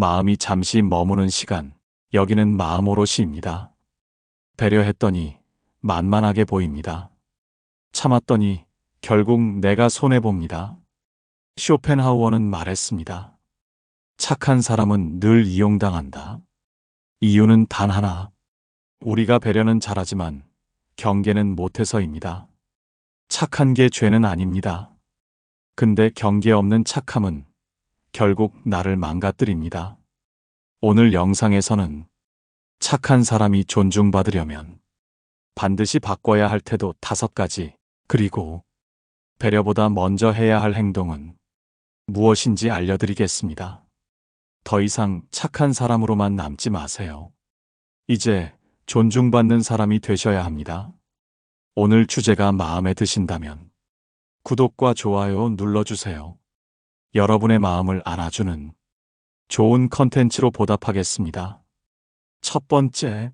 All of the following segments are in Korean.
마음이 잠시 머무는 시간, 여기는 마음 오롯이입니다. 배려했더니 만만하게 보입니다. 참았더니 결국 내가 손해봅니다. 쇼펜하우어는 말했습니다. 착한 사람은 늘 이용당한다. 이유는 단 하나. 우리가 배려는 잘하지만 경계는 못해서입니다. 착한 게 죄는 아닙니다. 근데 경계 없는 착함은 결국 나를 망가뜨립니다. 오늘 영상에서는 착한 사람이 존중받으려면 반드시 바꿔야 할 태도 다섯 가지, 그리고 배려보다 먼저 해야 할 행동은 무엇인지 알려드리겠습니다. 더 이상 착한 사람으로만 남지 마세요. 이제 존중받는 사람이 되셔야 합니다. 오늘 주제가 마음에 드신다면 구독과 좋아요 눌러주세요. 여러분의 마음을 안아주는 좋은 컨텐츠로 보답하겠습니다. 첫 번째,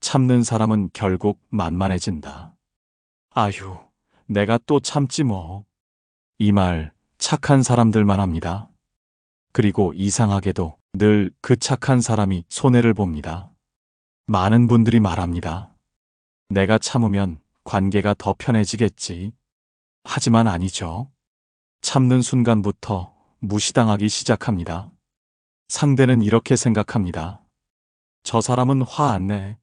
참는 사람은 결국 만만해진다. 아휴, 내가 또 참지 뭐. 이 말 착한 사람들만 합니다. 그리고 이상하게도 늘 그 착한 사람이 손해를 봅니다. 많은 분들이 말합니다. 내가 참으면 관계가 더 편해지겠지. 하지만 아니죠. 참는 순간부터 무시당하기 시작합니다. 상대는 이렇게 생각합니다. 저 사람은 화 안 내.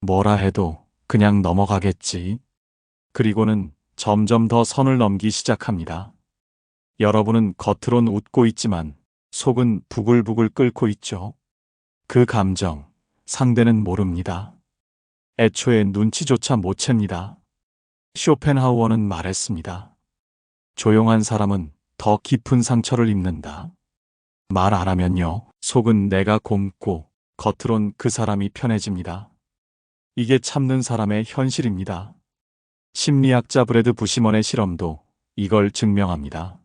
뭐라 해도 그냥 넘어가겠지. 그리고는 점점 더 선을 넘기 시작합니다. 여러분은 겉으론 웃고 있지만 속은 부글부글 끓고 있죠. 그 감정, 상대는 모릅니다. 애초에 눈치조차 못 챕니다. 쇼펜하우어는 말했습니다. 조용한 사람은 더 깊은 상처를 입는다. 말 안 하면요, 속은 내가 곰고 겉으론 그 사람이 편해집니다. 이게 참는 사람의 현실입니다. 심리학자 브래드 부시먼의 실험도 이걸 증명합니다.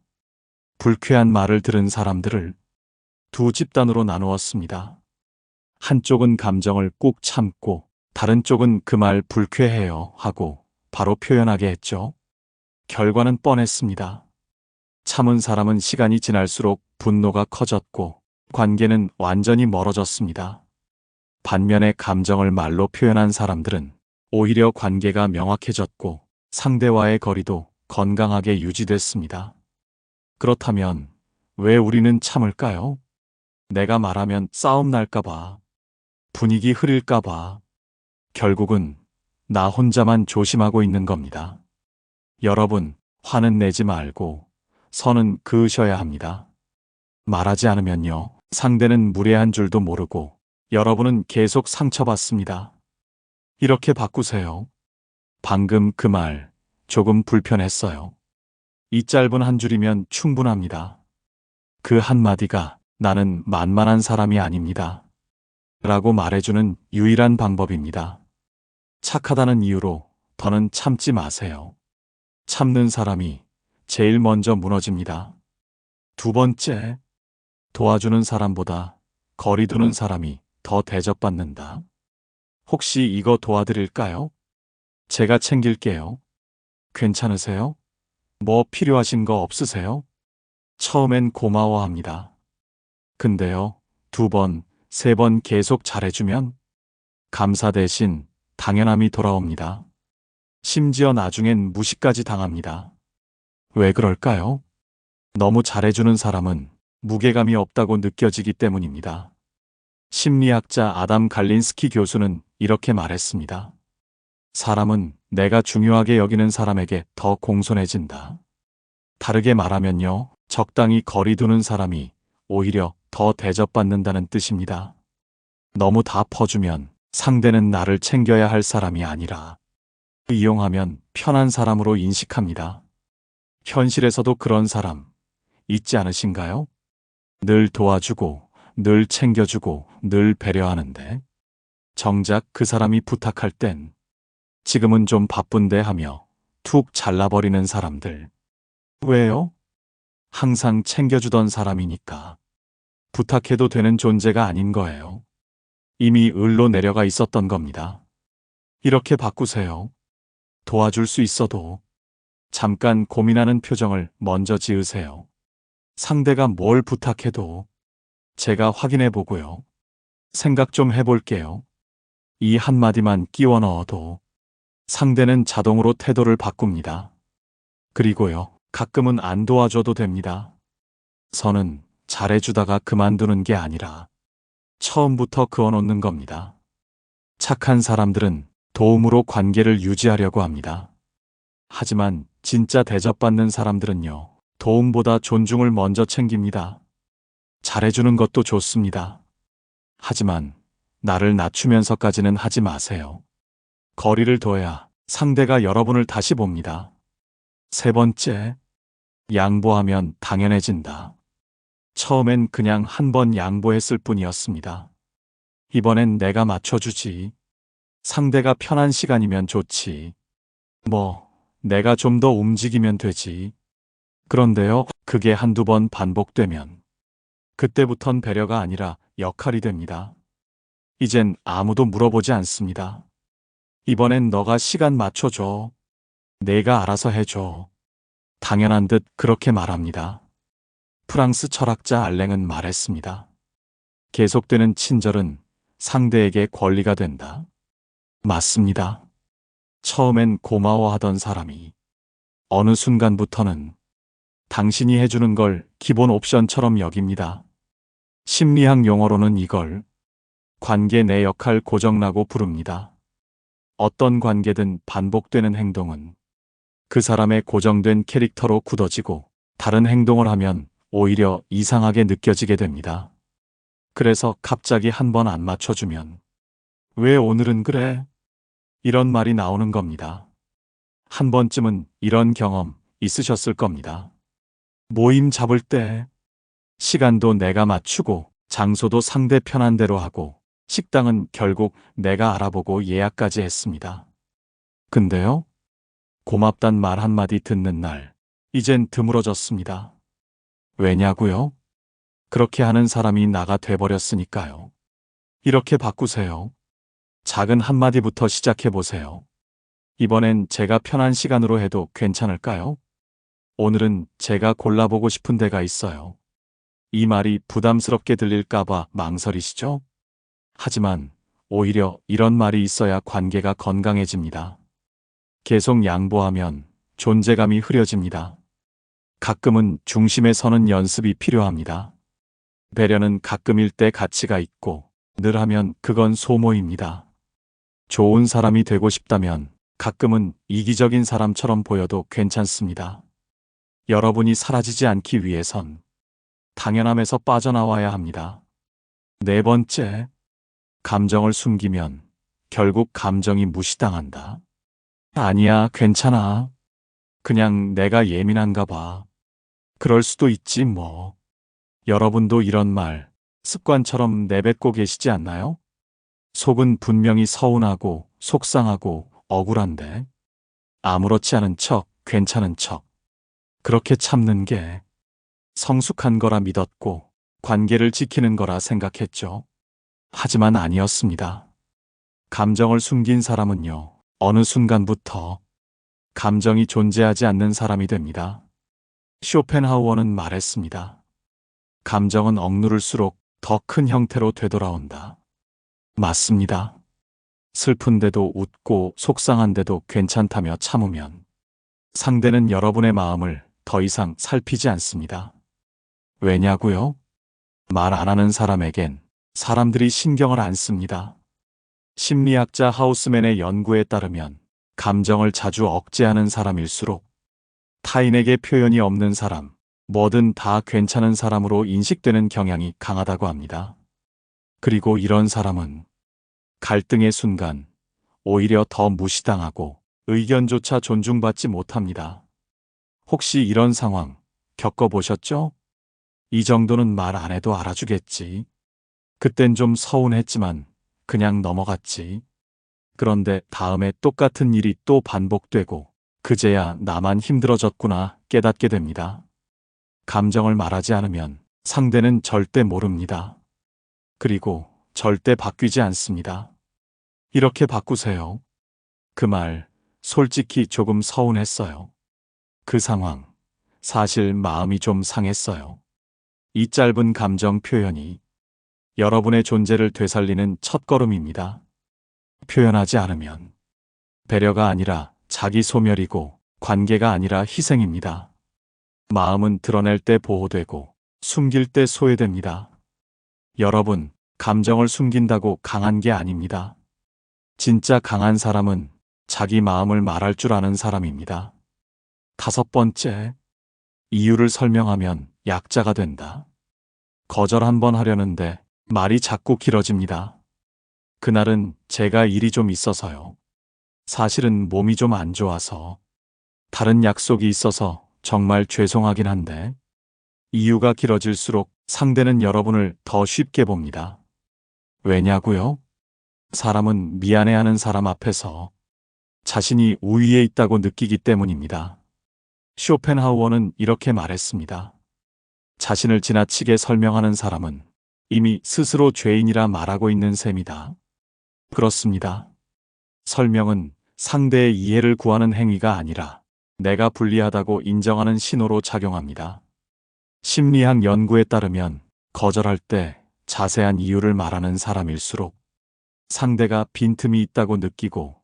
불쾌한 말을 들은 사람들을 두 집단으로 나누었습니다. 한쪽은 감정을 꾹 참고 다른 쪽은 그 말 불쾌해요 하고 바로 표현하게 했죠. 결과는 뻔했습니다. 참은 사람은 시간이 지날수록 분노가 커졌고 관계는 완전히 멀어졌습니다. 반면에 감정을 말로 표현한 사람들은 오히려 관계가 명확해졌고 상대와의 거리도 건강하게 유지됐습니다. 그렇다면 왜 우리는 참을까요? 내가 말하면 싸움 날까봐, 분위기 흐릴까봐, 결국은 나 혼자만 조심하고 있는 겁니다. 여러분, 화는 내지 말고 선은 그으셔야 합니다. 말하지 않으면요, 상대는 무례한 줄도 모르고 여러분은 계속 상처받습니다. 이렇게 바꾸세요. 방금 그 말 조금 불편했어요. 이 짧은 한 줄이면 충분합니다. 그 한마디가 나는 만만한 사람이 아닙니다. 라고 말해주는 유일한 방법입니다. 착하다는 이유로 더는 참지 마세요. 참는 사람이 제일 먼저 무너집니다. 두 번째, 도와주는 사람보다 거리 두는 사람이 더 대접받는다. 혹시 이거 도와드릴까요? 제가 챙길게요. 괜찮으세요? 뭐 필요하신 거 없으세요? 처음엔 고마워합니다. 근데요, 두 번, 세 번 계속 잘해주면 감사 대신 당연함이 돌아옵니다. 심지어 나중엔 무시까지 당합니다. 왜 그럴까요? 너무 잘해주는 사람은 무게감이 없다고 느껴지기 때문입니다. 심리학자 아담 갈린스키 교수는 이렇게 말했습니다. 사람은 내가 중요하게 여기는 사람에게 더 공손해진다. 다르게 말하면요, 적당히 거리 두는 사람이 오히려 더 대접받는다는 뜻입니다. 너무 다 퍼주면 상대는 나를 챙겨야 할 사람이 아니라 이용하면 편한 사람으로 인식합니다. 현실에서도 그런 사람 있지 않으신가요? 늘 도와주고, 늘 챙겨주고, 늘 배려하는데 정작 그 사람이 부탁할 땐 지금은 좀 바쁜데 하며 툭 잘라버리는 사람들. 왜요? 항상 챙겨주던 사람이니까. 부탁해도 되는 존재가 아닌 거예요. 이미 을로 내려가 있었던 겁니다. 이렇게 바꾸세요. 도와줄 수 있어도 잠깐 고민하는 표정을 먼저 지으세요. 상대가 뭘 부탁해도 제가 확인해 보고요. 생각 좀 해볼게요. 이 한마디만 끼워 넣어도 상대는 자동으로 태도를 바꿉니다. 그리고요, 가끔은 안 도와줘도 됩니다. 선은 잘해주다가 그만두는 게 아니라 처음부터 그어놓는 겁니다. 착한 사람들은 도움으로 관계를 유지하려고 합니다. 하지만 진짜 대접받는 사람들은요, 도움보다 존중을 먼저 챙깁니다. 잘해주는 것도 좋습니다. 하지만 나를 낮추면서까지는 하지 마세요. 거리를 둬야 상대가 여러분을 다시 봅니다. 세 번째, 양보하면 당연해진다. 처음엔 그냥 한 번 양보했을 뿐이었습니다. 이번엔 내가 맞춰주지. 상대가 편한 시간이면 좋지. 뭐, 내가 좀 더 움직이면 되지. 그런데요, 그게 한두 번 반복되면 그때부턴 배려가 아니라 역할이 됩니다. 이젠 아무도 물어보지 않습니다. 이번엔 너가 시간 맞춰줘. 내가 알아서 해줘. 당연한 듯 그렇게 말합니다. 프랑스 철학자 알랭은 말했습니다. 계속되는 친절은 상대에게 권리가 된다. 맞습니다. 처음엔 고마워하던 사람이 어느 순간부터는 당신이 해주는 걸 기본 옵션처럼 여깁니다. 심리학 용어로는 이걸 관계 내 역할 고정라고 부릅니다. 어떤 관계든 반복되는 행동은 그 사람의 고정된 캐릭터로 굳어지고 다른 행동을 하면 오히려 이상하게 느껴지게 됩니다. 그래서 갑자기 한 번 안 맞춰주면 왜 오늘은 그래? 이런 말이 나오는 겁니다. 한 번쯤은 이런 경험 있으셨을 겁니다. 모임 잡을 때 시간도 내가 맞추고 장소도 상대 편한 대로 하고 식당은 결국 내가 알아보고 예약까지 했습니다. 근데요? 고맙단 말 한마디 듣는 날, 이젠 드물어졌습니다. 왜냐고요? 그렇게 하는 사람이 나가 돼버렸으니까요. 이렇게 바꾸세요. 작은 한마디부터 시작해 보세요. 이번엔 제가 편한 시간으로 해도 괜찮을까요? 오늘은 제가 골라보고 싶은 데가 있어요. 이 말이 부담스럽게 들릴까봐 망설이시죠? 하지만 오히려 이런 말이 있어야 관계가 건강해집니다. 계속 양보하면 존재감이 흐려집니다. 가끔은 중심에 서는 연습이 필요합니다. 배려는 가끔일 때 가치가 있고 늘 하면 그건 소모입니다. 좋은 사람이 되고 싶다면 가끔은 이기적인 사람처럼 보여도 괜찮습니다. 여러분이 사라지지 않기 위해선 당연함에서 빠져나와야 합니다. 네 번째, 감정을 숨기면 결국 감정이 무시당한다. 아니야, 괜찮아. 그냥 내가 예민한가 봐. 그럴 수도 있지, 뭐. 여러분도 이런 말 습관처럼 내뱉고 계시지 않나요? 속은 분명히 서운하고 속상하고 억울한데 아무렇지 않은 척, 괜찮은 척. 그렇게 참는 게 성숙한 거라 믿었고 관계를 지키는 거라 생각했죠. 하지만 아니었습니다. 감정을 숨긴 사람은요, 어느 순간부터 감정이 존재하지 않는 사람이 됩니다. 쇼펜하우어는 말했습니다. 감정은 억누를수록 더 큰 형태로 되돌아온다. 맞습니다. 슬픈데도 웃고 속상한데도 괜찮다며 참으면 상대는 여러분의 마음을 더 이상 살피지 않습니다. 왜냐고요? 말 안 하는 사람에겐 사람들이 신경을 안 씁니다. 심리학자 하우스맨의 연구에 따르면 감정을 자주 억제하는 사람일수록 타인에게 표현이 없는 사람, 뭐든 다 괜찮은 사람으로 인식되는 경향이 강하다고 합니다. 그리고 이런 사람은 갈등의 순간 오히려 더 무시당하고 의견조차 존중받지 못합니다. 혹시 이런 상황 겪어보셨죠? 이 정도는 말 안 해도 알아주겠지. 그땐 좀 서운했지만 그냥 넘어갔지. 그런데 다음에 똑같은 일이 또 반복되고 그제야 나만 힘들어졌구나 깨닫게 됩니다. 감정을 말하지 않으면 상대는 절대 모릅니다. 그리고 절대 바뀌지 않습니다. 이렇게 바꾸세요. 그 말 솔직히 조금 서운했어요. 그 상황 사실 마음이 좀 상했어요. 이 짧은 감정 표현이 여러분의 존재를 되살리는 첫걸음입니다. 표현하지 않으면 배려가 아니라 자기 소멸이고 관계가 아니라 희생입니다. 마음은 드러낼 때 보호되고 숨길 때 소외됩니다. 여러분, 감정을 숨긴다고 강한 게 아닙니다. 진짜 강한 사람은 자기 마음을 말할 줄 아는 사람입니다. 다섯 번째, 이유를 설명하면 약자가 된다. 거절 한 번 하려는데 말이 자꾸 길어집니다. 그날은 제가 일이 좀 있어서요. 사실은 몸이 좀 안 좋아서 다른 약속이 있어서 정말 죄송하긴 한데 이유가 길어질수록 상대는 여러분을 더 쉽게 봅니다. 왜냐고요? 사람은 미안해하는 사람 앞에서 자신이 우위에 있다고 느끼기 때문입니다. 쇼펜하우어는 이렇게 말했습니다. 자신을 지나치게 설명하는 사람은 이미 스스로 죄인이라 말하고 있는 셈이다. 그렇습니다. 설명은 상대의 이해를 구하는 행위가 아니라 내가 불리하다고 인정하는 신호로 작용합니다. 심리학 연구에 따르면 거절할 때 자세한 이유를 말하는 사람일수록 상대가 빈틈이 있다고 느끼고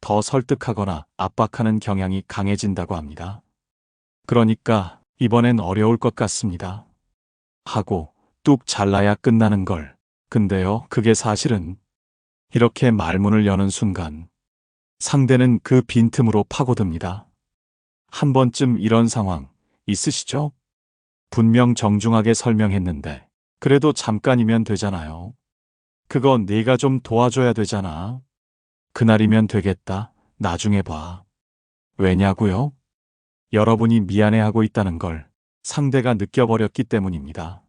더 설득하거나 압박하는 경향이 강해진다고 합니다. 그러니까 이번엔 어려울 것 같습니다. 하고 뚝 잘라야 끝나는 걸. 근데요, 그게 사실은 이렇게 말문을 여는 순간 상대는 그 빈틈으로 파고듭니다. 한 번쯤 이런 상황 있으시죠? 분명 정중하게 설명했는데 그래도 잠깐이면 되잖아요. 그거 네가 좀 도와줘야 되잖아. 그날이면 되겠다. 나중에 봐. 왜냐고요? 여러분이 미안해하고 있다는 걸 상대가 느껴버렸기 때문입니다.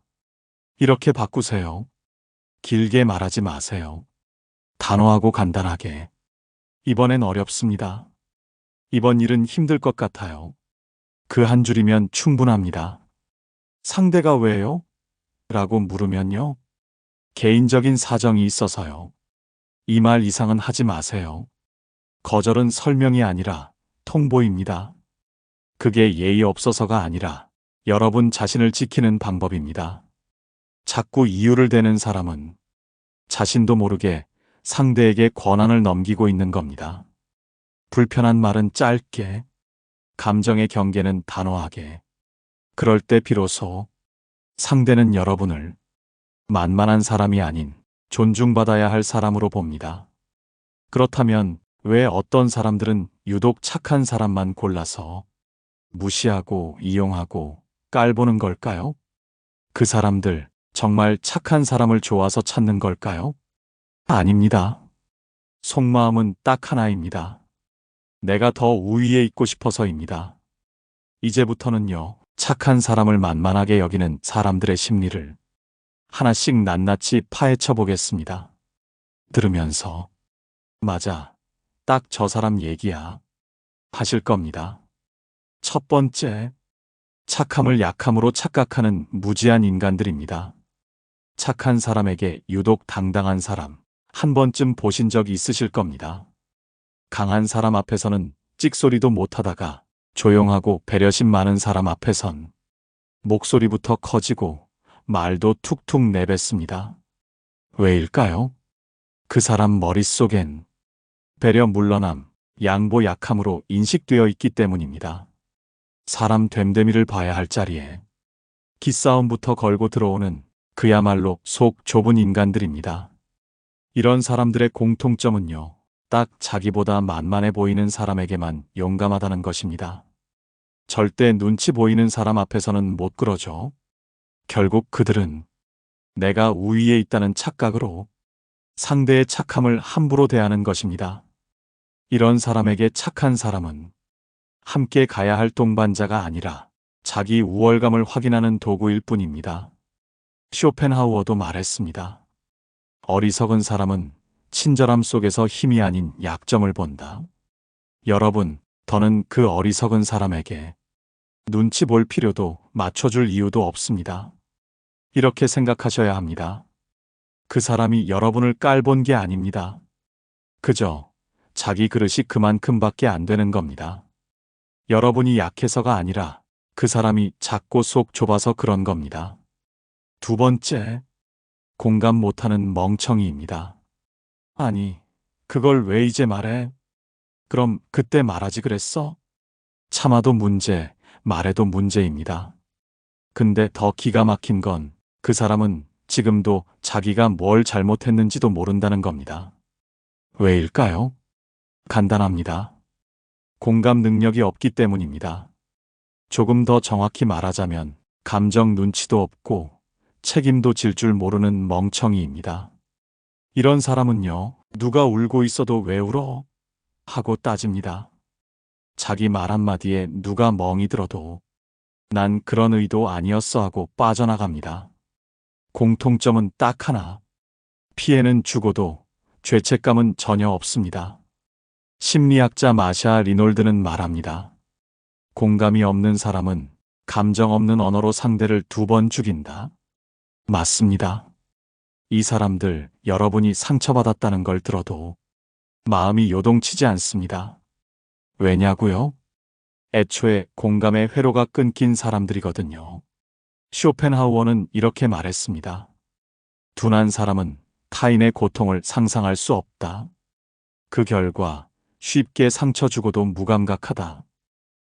이렇게 바꾸세요. 길게 말하지 마세요. 단호하고 간단하게. 이번엔 어렵습니다. 이번 일은 힘들 것 같아요. 그 한 줄이면 충분합니다. 상대가 왜요? 라고 물으면요. 개인적인 사정이 있어서요. 이 말 이상은 하지 마세요. 거절은 설명이 아니라 통보입니다. 그게 예의 없어서가 아니라 여러분 자신을 지키는 방법입니다. 자꾸 이유를 대는 사람은 자신도 모르게 상대에게 권한을 넘기고 있는 겁니다. 불편한 말은 짧게, 감정의 경계는 단호하게. 그럴 때 비로소 상대는 여러분을 만만한 사람이 아닌 존중받아야 할 사람으로 봅니다. 그렇다면 왜 어떤 사람들은 유독 착한 사람만 골라서 무시하고 이용하고 깔보는 걸까요? 그 사람들 정말 착한 사람을 좋아서 찾는 걸까요? 아닙니다. 속마음은 딱 하나입니다. 내가 더 우위에 있고 싶어서입니다. 이제부터는요, 착한 사람을 만만하게 여기는 사람들의 심리를 하나씩 낱낱이 파헤쳐 보겠습니다. 들으면서, 맞아, 딱 저 사람 얘기야. 하실 겁니다. 첫 번째, 착함을 약함으로 착각하는 무지한 인간들입니다. 착한 사람에게 유독 당당한 사람, 한 번쯤 보신 적 있으실 겁니다. 강한 사람 앞에서는 찍소리도 못하다가 조용하고 배려심 많은 사람 앞에선 목소리부터 커지고 말도 툭툭 내뱉습니다. 왜일까요? 그 사람 머릿속엔 배려 물러남, 양보 약함으로 인식되어 있기 때문입니다. 사람 됨됨이를 봐야 할 자리에 기싸움부터 걸고 들어오는 그야말로 속 좁은 인간들입니다. 이런 사람들의 공통점은요, 딱 자기보다 만만해 보이는 사람에게만 용감하다는 것입니다. 절대 눈치 보이는 사람 앞에서는 못 그러죠. 결국 그들은 내가 우위에 있다는 착각으로 상대의 착함을 함부로 대하는 것입니다. 이런 사람에게 착한 사람은 함께 가야 할 동반자가 아니라 자기 우월감을 확인하는 도구일 뿐입니다. 쇼펜하우어도 말했습니다. 어리석은 사람은 친절함 속에서 힘이 아닌 약점을 본다. 여러분, 더는 그 어리석은 사람에게 눈치 볼 필요도 맞춰줄 이유도 없습니다. 이렇게 생각하셔야 합니다. 그 사람이 여러분을 깔본 게 아닙니다. 그저 자기 그릇이 그만큼밖에 안 되는 겁니다. 여러분이 약해서가 아니라 그 사람이 작고 속 좁아서 그런 겁니다. 두 번째, 공감 못하는 멍청이입니다. 아니, 그걸 왜 이제 말해? 그럼 그때 말하지 그랬어? 참아도 문제, 말해도 문제입니다. 근데 더 기가 막힌 건 그 사람은 지금도 자기가 뭘 잘못했는지도 모른다는 겁니다. 왜일까요? 간단합니다. 공감 능력이 없기 때문입니다. 조금 더 정확히 말하자면 감정 눈치도 없고 책임도 질 줄 모르는 멍청이입니다. 이런 사람은요, 누가 울고 있어도 왜 울어? 하고 따집니다. 자기 말 한마디에 누가 멍이 들어도 난 그런 의도 아니었어 하고 빠져나갑니다. 공통점은 딱 하나. 피해는 주고도 죄책감은 전혀 없습니다. 심리학자 마샤 리놀드는 말합니다. 공감이 없는 사람은 감정 없는 언어로 상대를 두 번 죽인다. 맞습니다. 이 사람들 여러분이 상처받았다는 걸 들어도 마음이 요동치지 않습니다. 왜냐고요? 애초에 공감의 회로가 끊긴 사람들이거든요. 쇼펜하우어는 이렇게 말했습니다. 둔한 사람은 타인의 고통을 상상할 수 없다. 그 결과 쉽게 상처 주고도 무감각하다.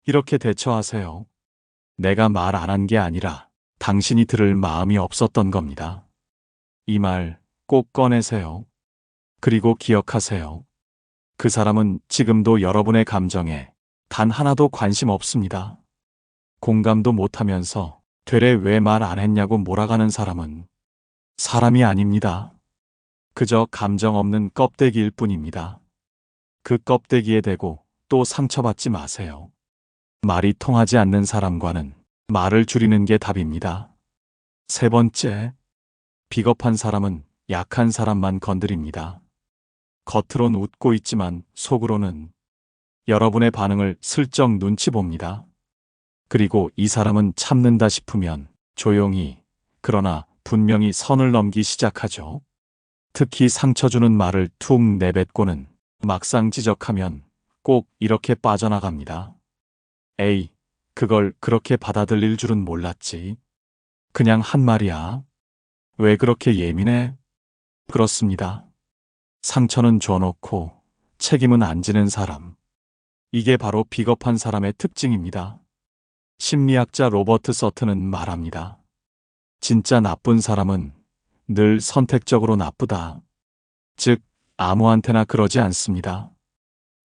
이렇게 대처하세요. 내가 말 안 한 게 아니라 당신이 들을 마음이 없었던 겁니다. 이 말 꼭 꺼내세요. 그리고 기억하세요. 그 사람은 지금도 여러분의 감정에 단 하나도 관심 없습니다. 공감도 못하면서 되레 왜 말 안 했냐고 몰아가는 사람은 사람이 아닙니다. 그저 감정 없는 껍데기일 뿐입니다. 그 껍데기에 대고 또 상처받지 마세요. 말이 통하지 않는 사람과는 말을 줄이는 게 답입니다. 세 번째, 비겁한 사람은 약한 사람만 건드립니다. 겉으론 웃고 있지만 속으로는 여러분의 반응을 슬쩍 눈치 봅니다. 그리고 이 사람은 참는다 싶으면 조용히, 그러나 분명히 선을 넘기 시작하죠. 특히 상처 주는 말을 툭 내뱉고는 막상 지적하면 꼭 이렇게 빠져나갑니다. 에이, 그걸 그렇게 받아들일 줄은 몰랐지. 그냥 한 말이야. 왜 그렇게 예민해? 그렇습니다. 상처는 줘놓고 책임은 안 지는 사람. 이게 바로 비겁한 사람의 특징입니다. 심리학자 로버트 서트는 말합니다. 진짜 나쁜 사람은 늘 선택적으로 나쁘다. 즉, 아무한테나 그러지 않습니다.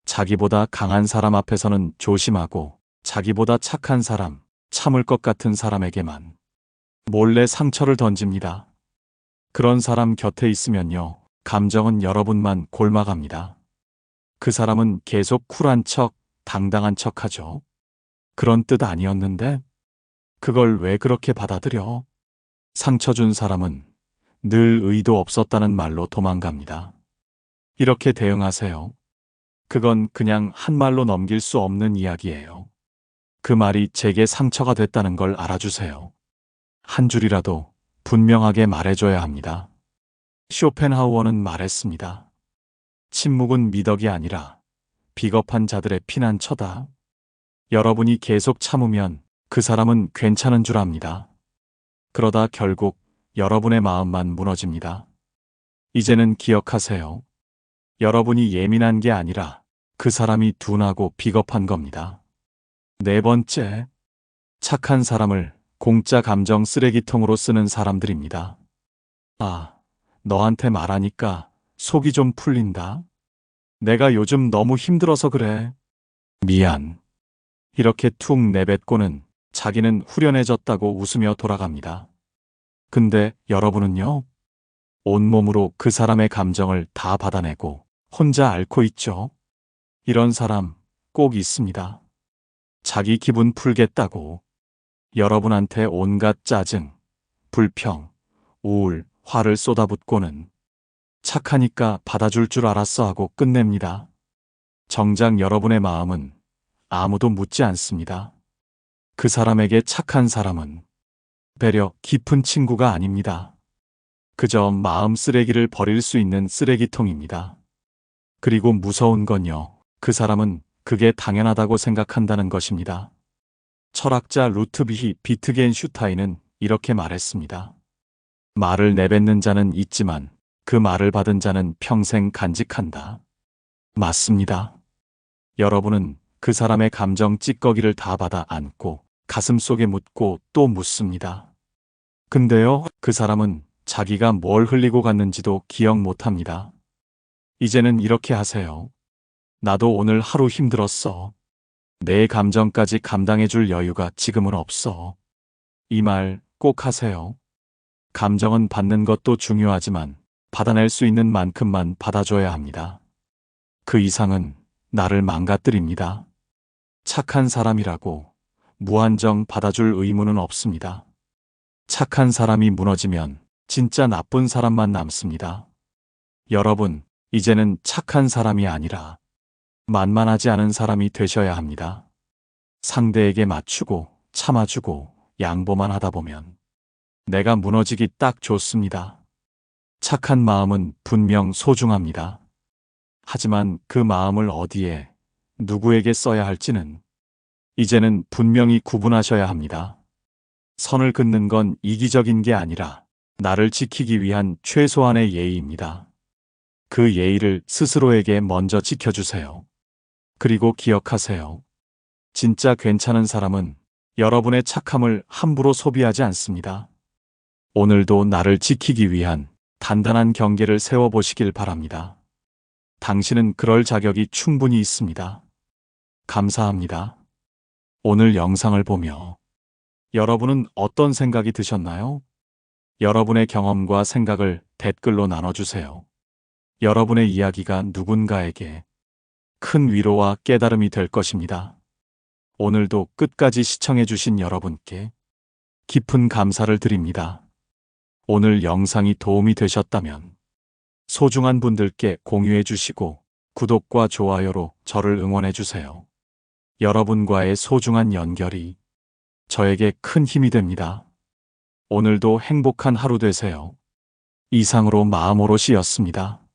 자기보다 강한 사람 앞에서는 조심하고 자기보다 착한 사람, 참을 것 같은 사람에게만 몰래 상처를 던집니다. 그런 사람 곁에 있으면요, 감정은 여러분만 골마갑니다. 그 사람은 계속 쿨한 척, 당당한 척 하죠. 그런 뜻 아니었는데? 그걸 왜 그렇게 받아들여? 상처 준 사람은 늘 의도 없었다는 말로 도망갑니다. 이렇게 대응하세요. 그건 그냥 한 말로 넘길 수 없는 이야기예요. 그 말이 제게 상처가 됐다는 걸 알아주세요. 한 줄이라도 분명하게 말해줘야 합니다. 쇼펜하우어는 말했습니다. 침묵은 미덕이 아니라 비겁한 자들의 피난처다. 여러분이 계속 참으면 그 사람은 괜찮은 줄 압니다. 그러다 결국 여러분의 마음만 무너집니다. 이제는 기억하세요. 여러분이 예민한 게 아니라 그 사람이 둔하고 비겁한 겁니다. 네 번째, 착한 사람을 공짜 감정 쓰레기통으로 쓰는 사람들입니다. 아, 너한테 말하니까 속이 좀 풀린다. 내가 요즘 너무 힘들어서 그래. 미안. 이렇게 툭 내뱉고는 자기는 후련해졌다고 웃으며 돌아갑니다. 근데 여러분은요? 온몸으로 그 사람의 감정을 다 받아내고 혼자 앓고 있죠. 이런 사람 꼭 있습니다. 자기 기분 풀겠다고 여러분한테 온갖 짜증, 불평, 우울, 화를 쏟아붓고는 착하니까 받아줄 줄 알았어 하고 끝냅니다. 정작 여러분의 마음은 아무도 묻지 않습니다. 그 사람에게 착한 사람은 배려 깊은 친구가 아닙니다. 그저 마음 쓰레기를 버릴 수 있는 쓰레기통입니다. 그리고 무서운 건요. 그 사람은 그게 당연하다고 생각한다는 것입니다. 철학자 루트비히 비트겐 슈타인은 이렇게 말했습니다. 말을 내뱉는 자는 있지만 그 말을 받은 자는 평생 간직한다. 맞습니다. 여러분은 그 사람의 감정 찌꺼기를 다 받아 안고 가슴 속에 묻고 또 묻습니다. 근데요, 그 사람은 자기가 뭘 흘리고 갔는지도 기억 못 합니다. 이제는 이렇게 하세요. 나도 오늘 하루 힘들었어. 내 감정까지 감당해 줄 여유가 지금은 없어. 이 말 꼭 하세요. 감정은 받는 것도 중요하지만 받아낼 수 있는 만큼만 받아줘야 합니다. 그 이상은 나를 망가뜨립니다. 착한 사람이라고 무한정 받아줄 의무는 없습니다. 착한 사람이 무너지면 진짜 나쁜 사람만 남습니다. 여러분, 이제는 착한 사람이 아니라 만만하지 않은 사람이 되셔야 합니다. 상대에게 맞추고 참아주고 양보만 하다 보면 내가 무너지기 딱 좋습니다. 착한 마음은 분명 소중합니다. 하지만 그 마음을 어디에, 누구에게 써야 할지는 이제는 분명히 구분하셔야 합니다. 선을 긋는 건 이기적인 게 아니라 나를 지키기 위한 최소한의 예의입니다. 그 예의를 스스로에게 먼저 지켜주세요. 그리고 기억하세요. 진짜 괜찮은 사람은 여러분의 착함을 함부로 소비하지 않습니다. 오늘도 나를 지키기 위한 단단한 경계를 세워보시길 바랍니다. 당신은 그럴 자격이 충분히 있습니다. 감사합니다. 오늘 영상을 보며 여러분은 어떤 생각이 드셨나요? 여러분의 경험과 생각을 댓글로 나눠주세요. 여러분의 이야기가 누군가에게 큰 위로와 깨달음이 될 것입니다. 오늘도 끝까지 시청해주신 여러분께 깊은 감사를 드립니다. 오늘 영상이 도움이 되셨다면 소중한 분들께 공유해 주시고 구독과 좋아요로 저를 응원해 주세요. 여러분과의 소중한 연결이 저에게 큰 힘이 됩니다. 오늘도 행복한 하루 되세요. 이상으로 마음오롯이었습니다.